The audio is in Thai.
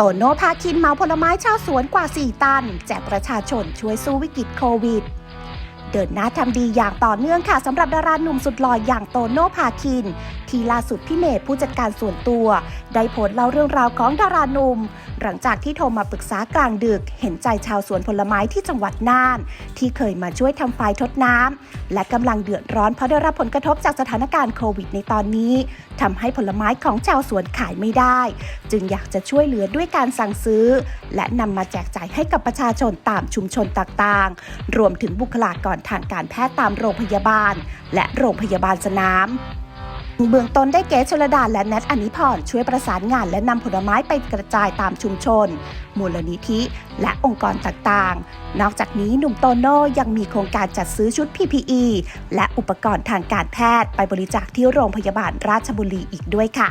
โตโน่พาคินเมาผลไม้ชาวสวนกว่า 4 ตัน แจกประชาชนช่วยสู้วิกฤตโควิด เดินหน้าทำดีอย่างต่อเนื่องค่ะสำหรับดาราหนุ่มสุดหล่ออย่างโตโน่พาคิน ที่ล่าสุดพี่เมย์ผู้จัดการส่วนตัว ได้โพสต์เล่าเรื่องราวของดาราหนุ่มหลังจากที่โทรมาปรึกษากลางดึก เห็นใจชาวสวนผลไม้ที่จังหวัดน่าน ที่เคยมาช่วยทำไฟทดน้ำและกำลังเดือดร้อนเพราะได้รับผลกระทบจากสถานการณ์โควิดในตอนนี้ทำให้ผลไม้ของชาวสวนขายไม่ได้ จึงอยากจะช่วยเหลือด้วยการสั่งซื้อ และนำมาแจกจ่ายให้กับประชาชนตามชุมชนต่างๆ รวมถึงบุคลากรทางการแพทย์ตามโรงพยาบาล และโรงพยาบาลสนาม เบื้องต้นได้เก๋ชลดาและแนทอนิพรช่วยประสานงานและนำผลไม้ไปกระจายตามชุมชน มูลนิธิ และองค์กรต่างๆ นอกจากนี้หนุ่มโตโน่ยังมีโครงการจัดซื้อชุด PPE และอุปกรณ์ทางการแพทย์ไปบริจาคที่โรงพยาบาลราชบุรีอีกด้วยค่ะ